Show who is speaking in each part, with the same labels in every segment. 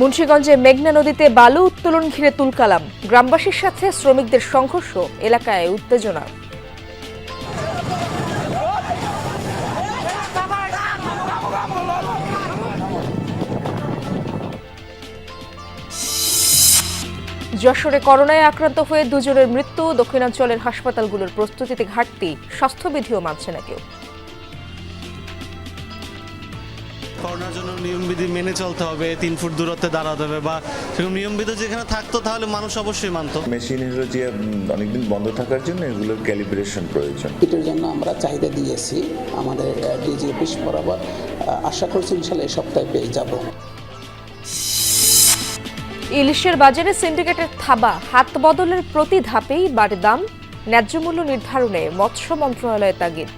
Speaker 1: মুন্সীগঞ্জে মেঘনা নদীতে বালু উত্তোলন ঘিরে তুলকালাম। গ্রামবাসীর সাথে শ্রমিকদের সংঘর্ষ, এলাকায় উত্তেজনা। যশোরে করোনায় আক্রান্ত হয়ে দুজনের মৃত্যু, দক্ষিণাঞ্চলের হাসপাতালগুলোর প্রস্তুতিতে ঘাটতি, স্বাস্থ্যবিধিও মানছে না কেউ।
Speaker 2: করোনার জন্য নিয়মবিধি মেনে চলতে হবে তিন ফুট দূরত্বে দাঁড়াতে হবে বা সেরকম নিয়মবিধি যেখানে থাকতো তাহলে মানুষ অবশ্যই মানতো।
Speaker 3: মেশিনেরও যে অনেকদিন বন্ধ থাকার জন্য এগুলোর ক্যালিব্রেশন প্রয়োজন।
Speaker 4: কিটের জন্য আমরা চাহিদা দিয়েছি আমাদের ডিজি অফিস বরাবর। আশা করছি ইনশাল্লাহ এই সপ্তাহে পেয়ে যাব।
Speaker 1: ইলিশের বাজারে সিন্ডিকেটের থাবা হাত বদলের প্রতি ধাপেই বাড়ে দাম ন্যায্য মূল্য নির্ধারণে মৎস্য মন্ত্রণালয়ের তাগিদ।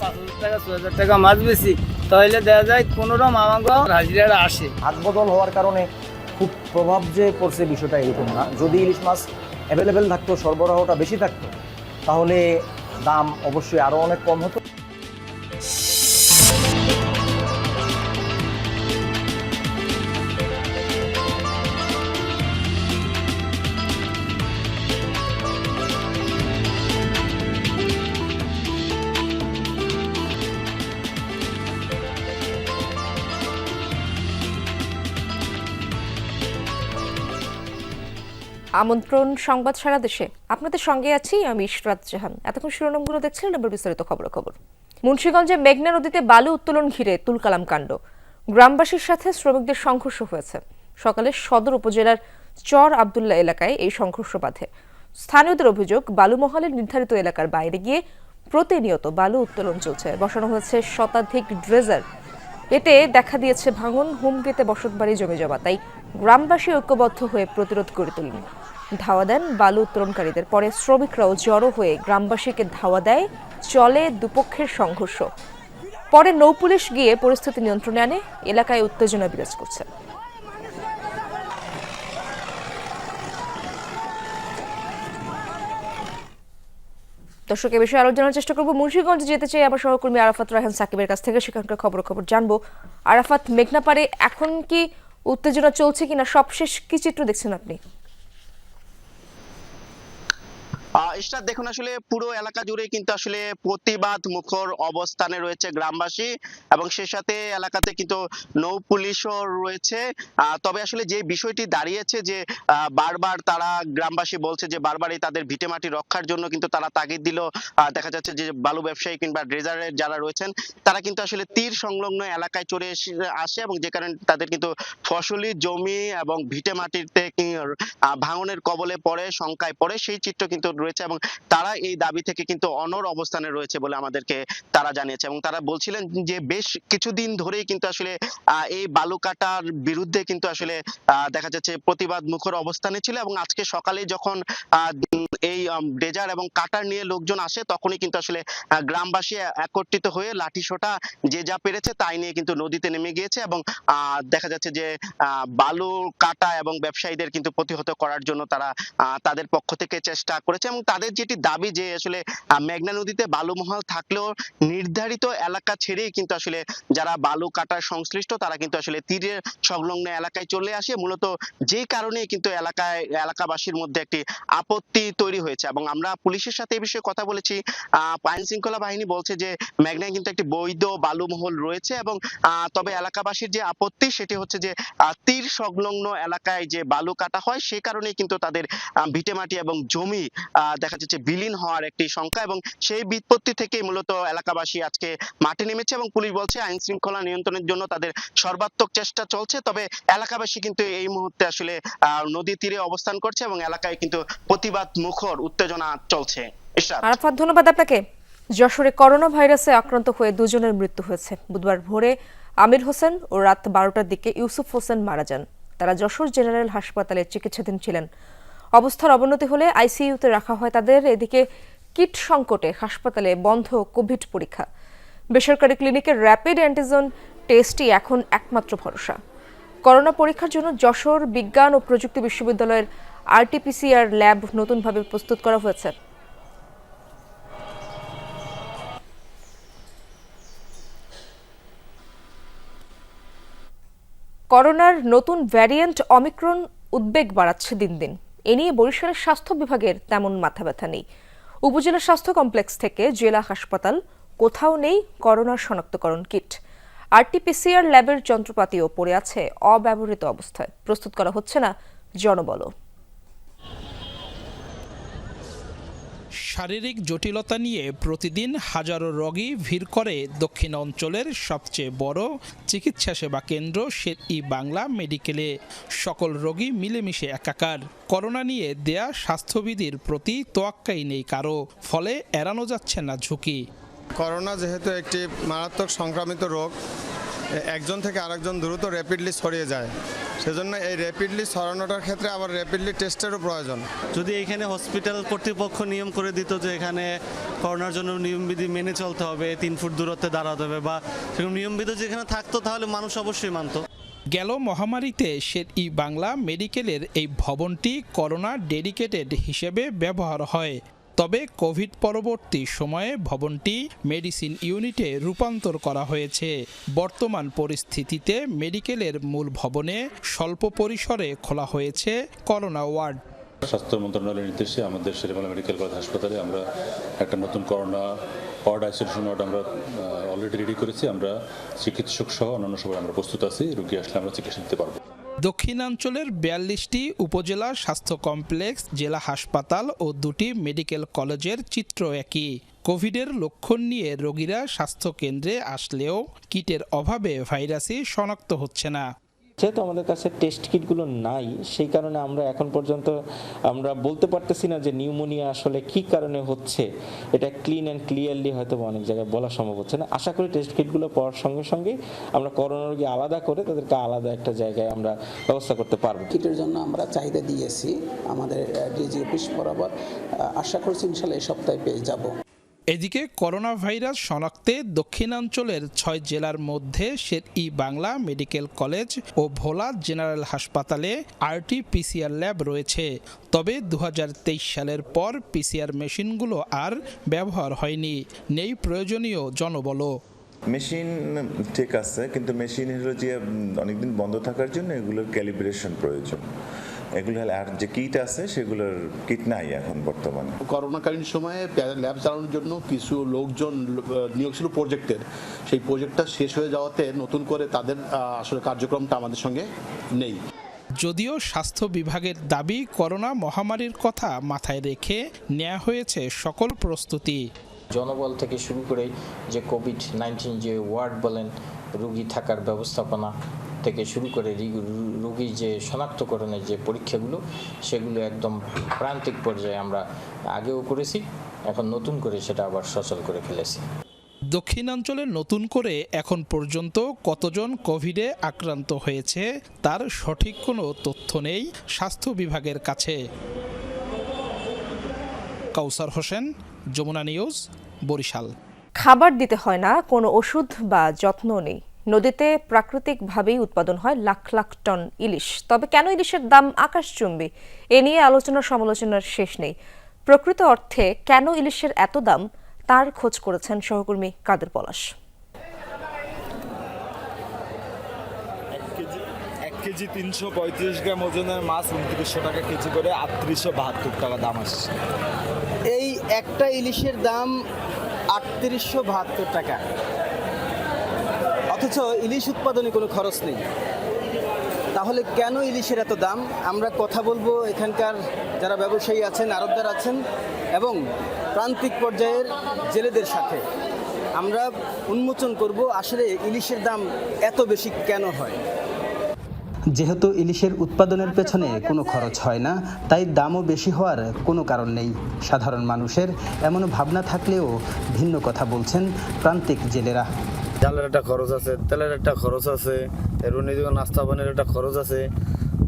Speaker 5: পাঁচ হাজার টাকা হাজার টাকা মাছ বেশি। তাহলে দেখা যায় কোনোরকম আমাকে হাজিরারা আসে।
Speaker 6: হাত বদল হওয়ার কারণে খুব প্রভাব যে পড়ছে বিষয়টা এরকম না। যদি ইলিশ মাছ অ্যাভেলেবেল থাকতো, সরবরাহটা বেশি থাকতো, তাহলে দাম অবশ্যই আরও অনেক কম হতো।
Speaker 1: আমন্ত্রণ সংবাদ সারা দেশে। আপনাদের সঙ্গে আছি আমি ইশরাত জাহান। এতক্ষণ শিরোনামগুলো দেখছিলেন এবার বিস্তারিত খবর খবর মুন্সীগঞ্জে মেঘনা নদীতে বালু উত্তোলন ঘিরে তুলকালাম কাণ্ড। গ্রামবাসীর সাথে শ্রমিকদের সংঘর্ষ হয়েছে। সকালে সদর উপজেলার চর আবদুল্লাহ এলাকায় এই সংঘর্ষ বাধে। স্থানীয়দের অভিযোগ বালুমহলের নির্ধারিত এলাকার বাইরে গিয়ে প্রতিনিয়ত বালু উত্তোলন চলছে। বসানো হয়েছে শতাধিক ড্রেজার। এতে দেখা দিয়েছে ভাঙন, হুমকিতে বসতবাড়ি জমে যাওয়া। তাই গ্রামবাসী ঐক্যবদ্ধ হয়ে প্রতিরোধ করে তুলেন ধাওয়া দেন বালু উত্তোলনকারীদের। পরে শ্রমিকরাও জড়ো হয়ে গ্রামবাসীকে ধাওয়া দেয়, চলে দুপক্ষের সংঘর্ষ। পরে নৌপুলিশ গিয়ে পরিস্থিতি নিয়ন্ত্রণে আনে, এলাকায় উত্তেজনা বিরাজ করছে। দর্শক, এ বিষয়ে আরও জানার চেষ্টা করব। মুন্সিগঞ্জ যেতে চাই আবার সহকর্মী আরাফাত রাহান সাকিবের কাছ থেকে। সেখানকার খবর খবর জানব। আরাফাত, মেঘনাপাড়ে এখন কি উত্তেজনা চলছে কিনা সবশেষ কি চিত্র দেখছেন আপনি?
Speaker 7: ইশরাত দেখুন আসলে পুরো এলাকা জুড়ে কিন্তু আসলে প্রতিবাদ মুখর অবস্থানে রয়েছে গ্রামবাসী এবং সে সাথে এলাকাতে কিন্তু নৌ পুলিশও রয়েছে। তবে আসলে যে বিষয়টি দাঁড়িয়েছে যে বারবার তারা গ্রামবাসী বলছে যে, বারবারই তাদের ভিটেমাটি রক্ষার জন্য কিন্তু তারা তাগিদ দিল। দেখা যাচ্ছে যে, বালু ব্যবসায়ী কিংবা ড্রেজারের যারা রয়েছেন, তারা কিন্তু আসলে তীর সংলগ্ন এলাকায় চলে আসে এবং যে কারণে তাদের কিন্তু ফসলি জমি এবং ভিটে মাটিতে ভাঙনের কবলে পড়ে, শঙ্কায় পড়ে, সেই চিত্র কিন্তু রয়েছে এবং তারা এই দাবি থেকে কিন্তু অনর অবস্থানে রয়েছে বলে আমাদেরকে তারা জানিয়েছে এবং তারা বলছিলেন যে বেশ কিছুদিন ধরেই কিন্তু আসলে এই বালু কাটার বিরুদ্ধে কিন্তু আসলে দেখা যাচ্ছে প্রতিবাদ মুখর অবস্থানে ছিল এবং আজকে সকালে যখন এই ডেজার এবং কাটার নিয়ে লোকজন আসে তখনই কিন্তু আসলে গ্রামবাসী একত্রিত হয়ে লাঠি সোটা যে যা পেরেছে তাই নিয়ে কিন্তু নদীতে নেমে গিয়েছে এবং দেখা যাচ্ছে যে বালু কাটা এবং ব্যবসায়ীদের কিন্তু প্রতিহত করার জন্য তারা তাদের পক্ষ থেকে চেষ্টা করেছে এবং তাদের যেটি দাবি যে আসলে মেঘনা নদীতে বালুমহল থাকলেও নির্ধারিত এলাকা ছেড়েই কিন্তু আসলে যারা বালু কাটার সংশ্লিষ্ট, তারা কিন্তু আসলে তীরের সংলগ্ন এলাকায় চলে আসে। মূলত যে কারণে কিন্তু এলাকায়, এলাকাবাসীর মধ্যে একটি আপত্তি তৈরি হয়েছে। এবং আমরা পুলিশের সাথে এই বিষয়ে কথা বলেছি। আইন শৃঙ্খলা বাহিনী বলছে যে, মেঘনায় কিন্তু একটি বৈধ বালুমহল রয়েছে এবং তবে এলাকাবাসীর যে আপত্তি, সেটি হচ্ছে যে তীর সংলগ্ন এলাকায় যে বালু কাটা হয়, সে কারণে কিন্তু তাদের ভিটেমাটি এবং জমি দেখা যাচ্ছে বিলীন হওয়ার একটি সংখ্যা এবং সেই বিপত্তি থেকেই মূলত এলাকাবাসী আজকে মাঠে নেমেছে এবং পুলিশ বলছে আইন শৃঙ্খলা নিয়ন্ত্রণের জন্য তাদের সর্বাত্মক চেষ্টা চলছে। তবে এলাকাবাসী কিন্তু এই মুহূর্তে আসলে নদী তীরে অবস্থান করছে এবং এলাকায় কিন্তু প্রতিবাদ মুখর উত্তেজনা চলছে।
Speaker 1: আরাফাত, ধন্যবাদ আপনাকে। যশোরে করোনা ভাইরাসে আক্রান্ত হয়ে দুজনের মৃত্যু হয়েছে। বুধবার ভোরে আমির হোসেন ও রাত বারোটার দিকে ইউসুফ হোসেন মারা যান। তারা যশোর জেনারেল হাসপাতালে চিকিৎসাধীন ছিলেন। অবস্থার অবনতি হলে আইসিইউতে রাখা হয় তাদের। এদিকে কিট সংকটে হাসপাতালে বন্ধ কোভিড পরীক্ষা। বেসরকারি ক্লিনিকের র্যাপিড অ্যান্টিজেন টেস্টই এখন একমাত্র ভরসা। করোনা পরীক্ষার জন্য যশোর বিজ্ঞান ও প্রযুক্তি বিশ্ববিদ্যালয়ের আরটিপিসিআর ল্যাব নতুনভাবে প্রস্তুত করা হয়েছে। করোনার নতুন ভ্যারিয়েন্ট অমিক্রন উদ্বেগ বাড়াচ্ছে দিন দিন। এ নিয়ে বরিশালের স্বাস্থ্য বিভাগের তেমন মাথা ব্যথা নেই। উপজেলা স্বাস্থ্য কমপ্লেক্স থেকে জেলা হাসপাতাল, কোথাও নেই করোনা শনাক্তকরণ কিট। আরটিপিসিআর ল্যাবের যন্ত্রপাতিও পড়ে আছে অব্যবহৃত অবস্থায়। প্রস্তুত করা হচ্ছে না জনবল
Speaker 8: শারীরিক জটিলতা নিয়ে প্রতিদিন হাজারো রোগী ভিড় করে দক্ষিণ অঞ্চলের সবচেয়ে বড় চিকিৎসা সেবা কেন্দ্র শের ই বাংলা মেডিকেলে। সকল রোগী মিলেমিশে একাকার। করোনা নিয়ে দেয়া স্বাস্থ্যবিধির প্রতি তোয়াক্কাই নেই কারও, ফলে এড়ানো যাচ্ছে না ঝুঁকি।
Speaker 9: করোনা যেহেতু একটি মারাত্মক সংক্রামিত রোগ একজন থেকে আরেকজন দ্রুত র্যাপিডলি ছড়িয়ে যায়। সেজন্য এই র্যাপিডলি ছড়ানোটার ক্ষেত্রে আবার র্যাপিডলি টেস্টেরও প্রয়োজন।
Speaker 2: যদি এখানে হসপিটাল কর্তৃপক্ষ নিয়ম করে দিত যে এখানে করোনার জন্য নিয়মবিধি মেনে চলতে হবে তিন ফুট দূরত্বে দাঁড়াতে হবে বা সেরকম নিয়মবিধি যেখানে থাকতো তাহলে মানুষ অবশ্যই মানত।
Speaker 8: গেল মহামারীতে শের ই বাংলা মেডিকেলের এই ভবনটি করোনা ডেডিকেটেড হিসেবে ব্যবহার হয়। তবে কোভিড পরবর্তী সময়ে ভবনটি মেডিসিন ইউনিটে রূপান্তর করা হয়েছে। বর্তমান পরিস্থিতিতে মেডিকেলের মূল ভবনে স্বল্প পরিসরে খোলা হয়েছে করোনা ওয়ার্ড।
Speaker 10: স্বাস্থ্য মন্ত্রণালয়ের নির্দেশে আমাদের শেরেবাংলা মেডিকেল কলেজ হাসপাতালে আমরা একটা নতুন করোনা ওয়ার্ড আইসোলেশন ওয়ার্ড আমরা অলরেডি রেডি করেছি। আমরা চিকিৎসক সহ অন্যান্য সবাই আমরা প্রস্তুত আছি। রুগী আসলে আমরা চিকিৎসা দিতে পারব।
Speaker 8: দক্ষিণাঞ্চলের বিয়াল্লিশটি উপজেলা স্বাস্থ্য কমপ্লেক্স, জেলা হাসপাতাল ও দুটি মেডিকেল কলেজের চিত্র একই। কোভিডের লক্ষণ নিয়ে রোগীরা স্বাস্থ্য কেন্দ্রে আসলেও কিটের অভাবে ভাইরাসই শনাক্ত হচ্ছে না।
Speaker 11: যেহেতু আমাদের কাছে টেস্ট কিটগুলো নাই, সেই কারণে আমরা এখন পর্যন্ত আমরা বলতে পারতেছি না যে নিউমোনিয়া আসলে কি কারণে হচ্ছে। এটা ক্লিন অ্যান্ড ক্লিয়ারলি হয়তো অনেক জায়গায় বলা সম্ভব হচ্ছে না। আশা করি টেস্ট কিটগুলো পাওয়ার সঙ্গে সঙ্গে আমরা করোনা রোগী আলাদা করে তাদেরকে আলাদা একটা জায়গায় আমরা ব্যবস্থা করতে পারব।
Speaker 4: কিটের জন্য আমরা চাহিদা দিয়েছি আমাদের ডিজি অফিস বরাবর। আশা করছি ইনশাল্লাহ এই সপ্তাহে পেয়ে যাব।
Speaker 8: এদিকে করোনা ভাইরাস শনাক্তে দক্ষিণাঞ্চলের ছয় জেলার মধ্যে শের ই বাংলা মেডিকেল কলেজ ও ভোলা জেনারেল হাসপাতালে আরটি পিসিআর ল্যাব রয়েছে। তবে দু হাজার তেইশ সালের পর পিসিআর মেশিনগুলো আর ব্যবহার হয়নি। নেই প্রয়োজনীয় জনবলও।
Speaker 3: মেশিন ঠিক আছে, কিন্তু মেশিন হলো যে অনেকদিন বন্ধ থাকার জন্য এগুলোর ক্যালিব্রেশন প্রয়োজন। এগুলো হলো আর যে কিট আছে সেগুলোর কিট নাই এখন বর্তমানে।
Speaker 12: করোনাকালীন সময়ে ল্যাব চালানোর জন্য কিছু লোকজন নিয়োগ ছিল প্রজেক্টের। সেই প্রজেক্টটা শেষ হয়ে যাওয়াতে নতুন করে তাদের আসলে কার্যক্রমটা আমাদের সঙ্গে নেই।
Speaker 8: যদিও স্বাস্থ্য বিভাগের দাবি করোনা মহামারীর কথা মাথায় রেখে নেওয়া হয়েছে সকল প্রস্তুতি।
Speaker 11: জনবল থেকে শুরু করে যে কোভিড নাইন্টিন যে ওয়ার্ড বলেন রুগী থাকার ব্যবস্থাপনা থেকে শুরু করে রুগীর যে শনাক্তকরণের যে পরীক্ষাগুলো সেগুলো একদম প্রান্তিক পর্যায়ে আমরা আগেও করেছি এখন নতুন করে সেটা আবার সচল করে ফেলেছি।
Speaker 8: দক্ষিণাঞ্চলে নতুন করে এখন পর্যন্ত কতজন কোভিডে আক্রান্ত হয়েছে তার সঠিক কোনো তথ্য নেই স্বাস্থ্য বিভাগের কাছে। কাউসার হোসেন যমুনা নিউজ বরিশাল।
Speaker 1: খাবার দিতে হয় না কোনো ওষুধ বা যত্ন নেই। নদীতে প্রাকৃতিকভাবেই উৎপাদন হয় লাখ লাখ টন ইলিশ। তবে কেন ইলিশের দাম আকাশচুম্বী? এ নিয়ে আলোচনা সমালোচনার শেষ নেই। প্রকৃত অর্থে কেন ইলিশের এত দাম? তার খোঁজ করেছেন সহকর্মী কাদের পলাশ।
Speaker 13: এক কেজি তিনশো পঁয়ত্রিশ গ্রাম ওজনের মাছ উনত্রিশশো টাকা কেজি করে আটত্রিশশো বাহাত্তর টাকা দাম আসছে।
Speaker 5: এই একটা ইলিশের দাম আটত্রিশশো বাহাত্তর টাকা। অথচ ইলিশ উৎপাদনে কোনো খরচ নেই। তাহলে কেন ইলিশের এত দাম? আমরা কথা বলব এখানকার যারা ব্যবসায়ী আছেন, আরবদার আছেন এবং প্রান্তিক পর্যায়ের জেলেদের সাথে। আমরা উন্মোচন করব আসলে ইলিশের দাম এত বেশি কেন হয়?
Speaker 4: যেহেতু ইলিশের উৎপাদনের পেছনে কোনো খরচ হয় না, তাই দামও বেশি হওয়ার কোনো কারণ নেই। সাধারণ মানুষের এমন ভাবনা থাকলেও ভিন্ন কথা বলছেন প্রান্তিক জেলেরা।
Speaker 5: জালের একটা খরচ আছে, তেলের একটা খরচ আছে, এর নিজেকে নাস্তা পানির একটা খরচ আছে।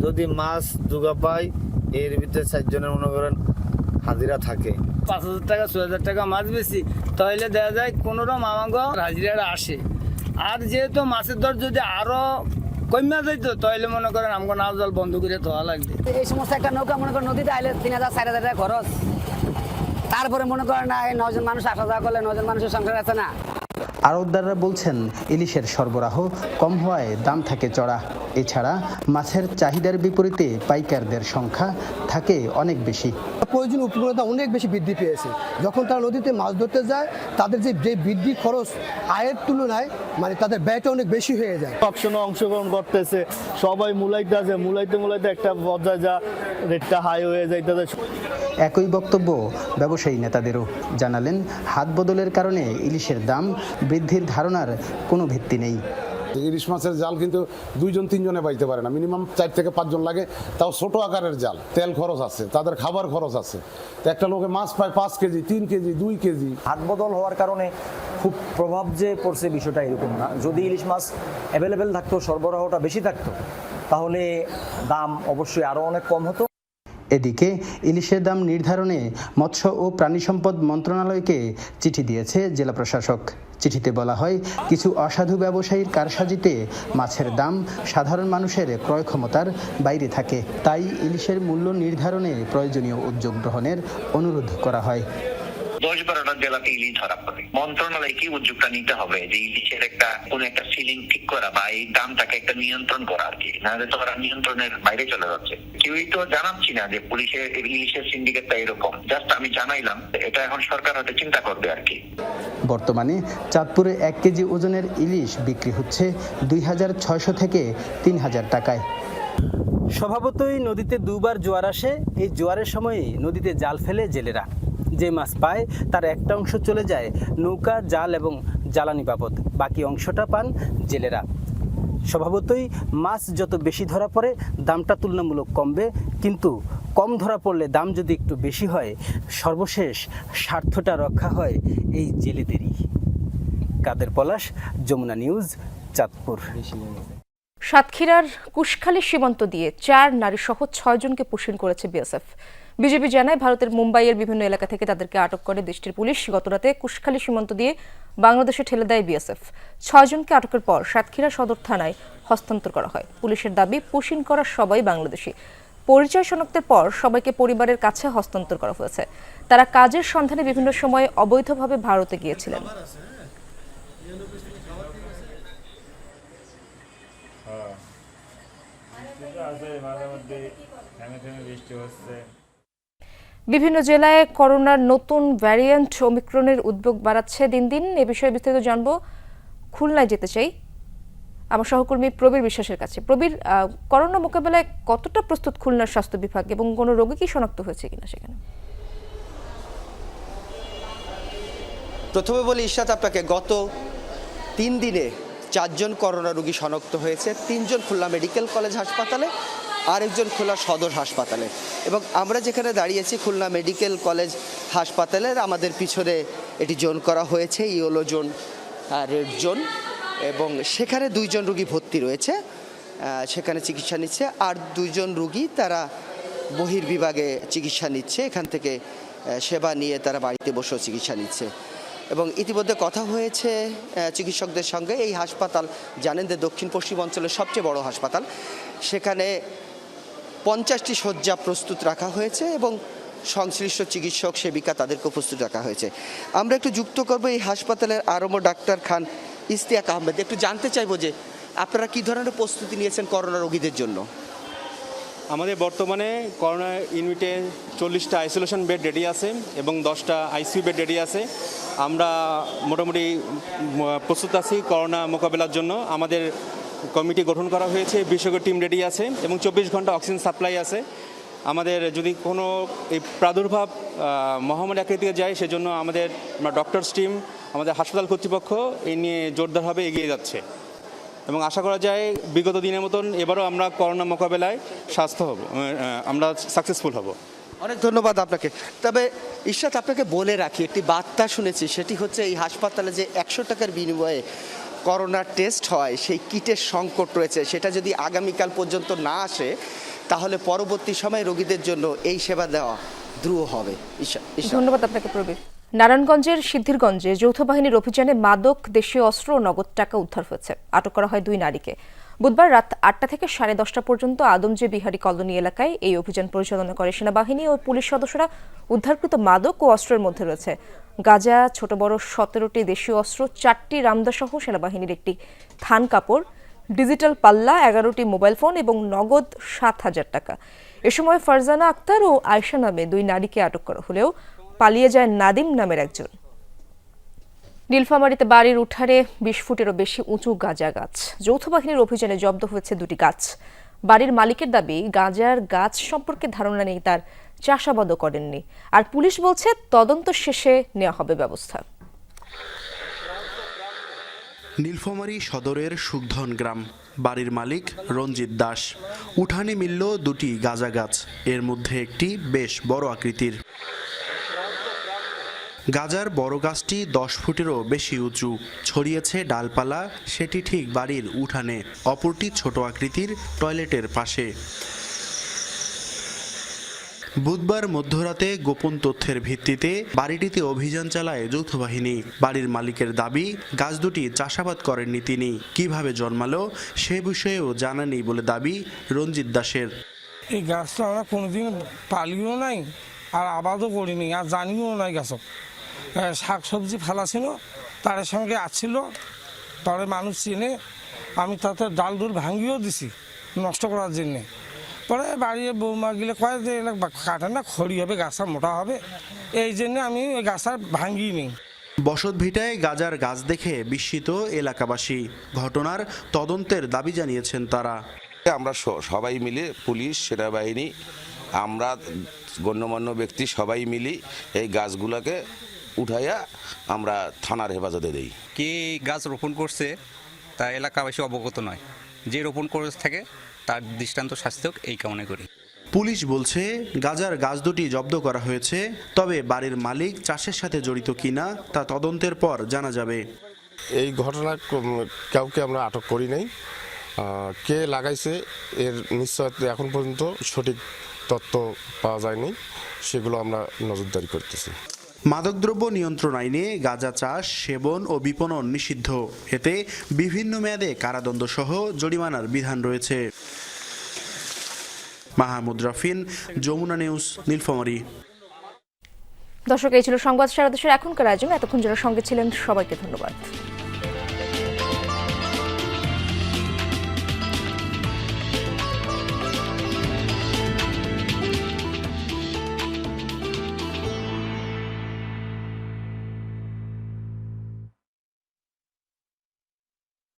Speaker 5: যদি মাছ দুগা পাই এর ভিতরে চারজনের মনে করেন হাজিরা থাকে। পাঁচ হাজার টাকা, ছয় হাজার টাকা মাছ বেশি তাহলে দেখা যায় কোনোরকম আমাকে হাজিরাটা আসে। আর যেহেতু মাছের দর যদি আরও কমা যাইতো তাহলে মনে করেন আমাকে নাও জল বন্ধ করে ধোয়া লাগবে।
Speaker 14: এই সমস্ত একটা নৌকা, মনে করেন নদীতে আইলে তিন হাজার, চার হাজার টাকা খরচ। তারপরে মনে করেন না, এই নজন মানুষ আসা যাওয়া করলে নজন মানুষের সংসার আছে না।
Speaker 4: আড়তদাররা বলছেন ইলিশের সরবরাহ কম হওয়ায় দাম থাকে চড়া। এছাড়া মাছের চাহিদার বিপরীতে পাইকারদের সংখ্যা থাকে অনেক বেশি।
Speaker 15: প্রয়োজনীয় উপকূলতা অনেক বেশি বৃদ্ধি পেয়েছে। যখন তারা নদীতে মাছ ধরতে যায় তাদের যে যে বৃদ্ধি খরচ আয়ের তুলনায় মানে তাদের ব্যয়টা অনেক বেশি হয়ে যায়।
Speaker 5: অপশনে অংশগ্রহণ করতেছে। সবাই মূলাইতে আছে। মূলাইতে মূলাইতে একটা পর্যায়ে যা রেটটা হাই হয়ে যাইতেছে।
Speaker 4: একই বক্তব্য ব্যবসায়ী নেতাদেরও জানালেন হাত বদলের কারণে ইলিশের দাম বৃদ্ধির ধারণার কোনো ভিত্তি নেই।
Speaker 16: ইলিশ মাছের জাল কিন্তু দুইজন তিনজনে বাইতে পারে না। মিনিমাম চার থেকে পাঁচজন লাগে তাও ছোট আকারের জাল। তেল খরচ আছে তাদের খাবার খরচ আছে। তো একটা লোকে মাছ পায় পাঁচ কেজি তিন কেজি দুই কেজি।
Speaker 6: হাত বদল হওয়ার কারণে খুব প্রভাব যে পড়ছে বিষয়টা এরকম না। যদি ইলিশ মাছ অ্যাভেলেবেল থাকতো সরবরাহটা বেশি থাকতো তাহলে দাম অবশ্যই আরও অনেক কম হতো।
Speaker 4: এদিকে ইলিশের দাম নির্ধারণে মৎস্য ও প্রাণী সম্পদ মন্ত্রণালয়কে চিঠি দিয়েছে জেলা প্রশাসক। চিঠিতে বলা হয়, কিছু অসাধু ব্যবসায়ীর কারসাজিতে মাছের দাম সাধারণ মানুষের ক্রয় ক্ষমতার বাইরে থাকে। তাই ইলিশের মূল্য নির্ধারণে প্রয়োজনীয় উদ্যোগ গ্রহণের অনুরোধ করা হয়।
Speaker 17: দশ বারোটা জেলাতে ইলিশ ধরা পড়ে মন্ত্রণালয়কে উদ্যোগটা নিতে হবে? যে ইলিশের একটা কোন একটা সিলিং ঠিক করা বা এই দামটাকে একটা নিয়ন্ত্রণ করা আর কি। নাহলে তো ওরা নিয়ন্ত্রণের বাইরে চলে যাচ্ছে। কেউই তো জানাচ্ছি না যে পুলিশের ইলিশের সিন্ডিকেটটা এরকম। জাস্ট আমি জানাইলাম এটা এখন সরকার হয়তো চিন্তা করবে আর কি।
Speaker 4: বর্তমানে চাঁদপুরে এক কেজি ওজনের ইলিশ বিক্রি হচ্ছে দুই হাজার ছয়শো থেকে তিন হাজার টাকায়। স্বভাবতই নদীতে দুবার জোয়ার আসে। এই জোয়ারের সময়ে নদীতে জাল ফেলে জেলেরা। যে মাছ পায়, তার একটা অংশ চলে যায় নৌকা, জাল এবং জ্বালানি বাবদ। বাকি অংশটা পান জেলেরা। স্বভাবতই মাছ যত বেশি ধরা পড়ে, দামটা তুলনামূলক কমবে। কিন্তু কম ধরা পড়লে দাম যদি একটু বেশি হয়, সর্বশেষ স্বার্থটা রক্ষা হয় এই জেলেদেরই। কাদের পলাশ, যমুনা নিউজ, চাঁদপুর।
Speaker 1: সাতক্ষীরার কুশখালী সীমান্ত দিয়ে চার নারী সহ ছয়জনকে পুষিন করেছে বিএসএফ। বিজেপি জানায় ভারতের মুম্বাইয়ের বিভিন্ন এলাকা থেকে তাদেরকে আটক করে দেশটির পুলিশ। গতরাতে কুশখালী সীমান্ত দিয়ে বাংলাদেশে ঠেলে দেয় বিএসএফ। ছয়জনকে আটকের পর সাতক্ষীরা সদর থানায় হস্তান্তর করা হয়। পুলিশের দাবি পুষিন করা সবাই বাংলাদেশি। পরিচয় শনাক্তের পর সবাইকে পরিবারের কাছে হস্তান্তর করা হয়েছে। তারা কাজের সন্ধানে বিভিন্ন সময়ে অবৈধভাবে ভারতে গিয়েছিলেন। বিভিন্ন জেলায় করোনার নতুন ভ্যারিয়েন্ট ওমিক্রনের উদ্যোগ বাড়াচ্ছে দিন দিন। এ বিষয়ে বিস্তারিত জানব। খুলনায় যেতে চাই আমার সহকর্মী প্রবীর বিশ্বাসের কাছে। প্রবীর করোনা মোকাবেলায় কতটা প্রস্তুত খুলনার স্বাস্থ্য বিভাগ এবং কোনো রোগী কি শনাক্ত হয়েছে কিনা সেখানে?
Speaker 18: প্রথমে বলি ইশরাত আপনাকে গত তিন দিনে চারজন করোনা রোগী শনাক্ত হয়েছে। তিনজন খুলনা মেডিকেল কলেজ হাসপাতালে আরেকজন খোলা সদর হাসপাতালে। এবং আমরা যেখানে দাঁড়িয়েছি, খুলনা মেডিকেল কলেজ হাসপাতালের আমাদের পিছনে এটি জোন করা হয়েছে ইওলো জোন রেড জোন। এবং সেখানে দুইজন রুগী ভর্তি রয়েছে সেখানে চিকিৎসা নিচ্ছে, আর দুইজন রুগী তারা বহির্বিভাগে চিকিৎসা নিচ্ছে, এখান থেকে সেবা নিয়ে তারা বাড়িতে বসেও চিকিৎসা নিচ্ছে। এবং ইতিমধ্যে কথা হয়েছে চিকিৎসকদের সঙ্গে, এই হাসপাতাল জানেন যে দক্ষিণ পশ্চিম অঞ্চলের সবচেয়ে বড় হাসপাতাল, সেখানে পঞ্চাশটি শয্যা প্রস্তুত রাখা হয়েছে এবং সংশ্লিষ্ট চিকিৎসক, সেবিকা তাদেরকে প্রস্তুত রাখা হয়েছে। আমরা একটু যুক্ত করব এই হাসপাতালের আরম্ভ ডাক্তার খান ইস্তিয়াক আহমেদ। একটু জানতে চাইব যে আপনারা কি ধরনের প্রস্তুতি নিয়েছেন করোনা রোগীদের জন্য?
Speaker 19: আমাদের বর্তমানে করোনা ইউনিটে চল্লিশটা আইসোলেশন বেড রেডি আছে এবং দশটা আইসিইউ বেড রেডি আছে। আমরা মোটামুটি প্রস্তুত আছি করোনা মোকাবেলার জন্য। আমাদের কমিটি গঠন করা হয়েছে বিশেষজ্ঞ টিম রেডি আছে এবং চব্বিশ ঘণ্টা অক্সিজেন সাপ্লাই আছে। আমাদের যদি কোনো এই প্রাদুর্ভাব মহামারী আকৃতিতে যায়, সেজন্য আমাদের ডক্টরস টিম আমাদের হাসপাতাল কর্তৃপক্ষ এই নিয়ে জোরদারভাবে এগিয়ে যাচ্ছে। এবং আশা করা যায় বিগত দিনের মতন এবারও আমরা করোনা মোকাবেলায় স্বাস্থ্য হব আমরা সাকসেসফুল হব।
Speaker 18: অনেক ধন্যবাদ আপনাকে। তবে ঈশ্বর, আপনাকে বলে রাখি, একটি বার্তা শুনেছি, সেটি হচ্ছে এই হাসপাতালে যে একশো টাকার বিনিময়ে করোনার টেস্ট হয়, সেই কিটের সংকট রয়েছে, সেটা যদি আগামীকাল পর্যন্ত না আসে, তাহলে পরবর্তী সময় রোগীদের জন্য এই সেবা দেওয়া দ্রুত হবে।
Speaker 1: ধন্যবাদ আপনাকে, প্রবীর। নারায়ণগঞ্জের সিদ্ধিরগঞ্জে যৌথ বাহিনীর অভিযানে মাদক, দেশীয় অস্ত্র ও নগদ টাকা উদ্ধার হয়েছে। আটক করা হয় দুই নারীকে। বুধবার রাত আটটা থেকে সাড়ে দশটা পর্যন্ত আদমজে বিহারি কলোনি এলাকায় এই অভিযান পরিচালনা করে সেনাবাহিনী ও পুলিশ সদস্যরা উদ্ধারকৃত মাদক ও অস্ত্রের মধ্যে রয়েছে। গাজা, ছোট বড় সতেরোটি দেশীয় অস্ত্র, চারটি রামদা সহ সেনাবাহিনীর একটি থান কাপড়, ডিজিটাল পাল্লা, এগারোটি মোবাইল ফোন এবং নগদ সাত হাজার টাকা। এ সময় ফারজানা আক্তার ও আয়শা নামে দুই নারীকে আটক করা হলেও পালিয়ে যায় নাদিম নামের একজন। নীলফামারীতে বাড়ির উঠারে বিশ ফুটেরও বেশি উঁচু গাঁজা গাছ। যৌথ বাহিনীর অভিযানে জব্দ হয়েছে দুটি গাছ। বাড়ির মালিকের দাবি, গাঁজার গাছ সম্পর্কে ধারণা নেই তার চাষাবাদও করেননি। আর পুলিশ বলছে, তদন্ত শেষে নেওয়া হবে ব্যবস্থা।
Speaker 20: নীলফামারী সদরের সুগধন গ্রাম। বাড়ির মালিক রঞ্জিত দাস। উঠানে মিলল দুটি গাঁজা গাছ। এর মধ্যে একটি বেশ বড় আকৃতির। গাজার বড় গাছটি দশ ফুটেরও বেশি উঁচু। ছড়িয়েছে ডালপালা, সেটি ঠিক বাড়ির উঠানে, অপরটি ছোট আকৃতির টয়লেটের পাশে। বুধবার মধ্যরাতে গোপন তথ্যের ভিত্তিতে বাড়িটিতে অভিযান চালায় যৌথ বাহিনী বাড়ির মালিকের দাবি, গাছ দুটি চাষাবাদ করেননি তিনি। কীভাবে জন্মালো সে বিষয়েও জানা নেই বলে দাবি রঞ্জিত দাসের।
Speaker 21: এই গাছটা আমরা কোনোদিন পালিও নাই আর আবাদও করিনি, আর জানিও নাই গাছক। শাক সবজি ফেলা ছিল, তার সঙ্গে আসছিল তারে মানুষ চিনে, আমি তাতে ডাল ডুল ভাঙিও দিছি, নষ্ট করার জন্যে। পরে বাড়ির বৌমা গেলে কয় যে কাটে না খড়ি হবে গাছটা মোটা হবে। এই জন্য আমি ওই গাছটা ভাঙিয়ে নিই
Speaker 20: বসত ভিটায় গাজার গাছ দেখে বিস্মিত এলাকাবাসী। ঘটনার তদন্তের দাবি জানিয়েছেন তারা।
Speaker 22: আমরা সবাই মিলে পুলিশ সেনাবাহিনী আমরা গণ্যমান্য ব্যক্তি সবাই মিলি এই গাছগুলোকে উঠাইয়া আমরা থানার হেফাজতে দেই।
Speaker 23: কে গাছ রোপণ করছে তা এলাকাবাসী অবগত নয়। যে রোপণ করে থাকে তার দৃষ্টান্ত শাস্তি হোক এই কামনা করি।
Speaker 20: পুলিশ বলছে গাজার গাছ দুটি জব্দ করা হয়েছে তবে বাড়ির মালিক চাষের সাথে জড়িত কিনা তা তদন্তের পর জানা যাবে।
Speaker 9: এই ঘটনা কাউকে আমরা আটক করি নাই। কে লাগাইছে এর নিশ্চয়তা এখন পর্যন্ত সঠিক তথ্য পাওয়া যায়নি। সেগুলো আমরা নজরদারি করতেছি।
Speaker 20: মাদকদ্রব্য নিয়ন্ত্রণ আইনে গাঁজা চাষ সেবন ও বিপণন নিষিদ্ধ। এতে বিভিন্ন মেয়াদে কারাদণ্ড সহ জরিমানার বিধান রয়েছে। মাহমুদ রফিন, যমুনা নিউজ, নীলফামারী।
Speaker 1: দর্শক, এই ছিল সংবাদ সারা দেশের এখনকার আয়োজন। এতক্ষণ যারা সঙ্গে ছিলেন সবাইকে ধন্যবাদ।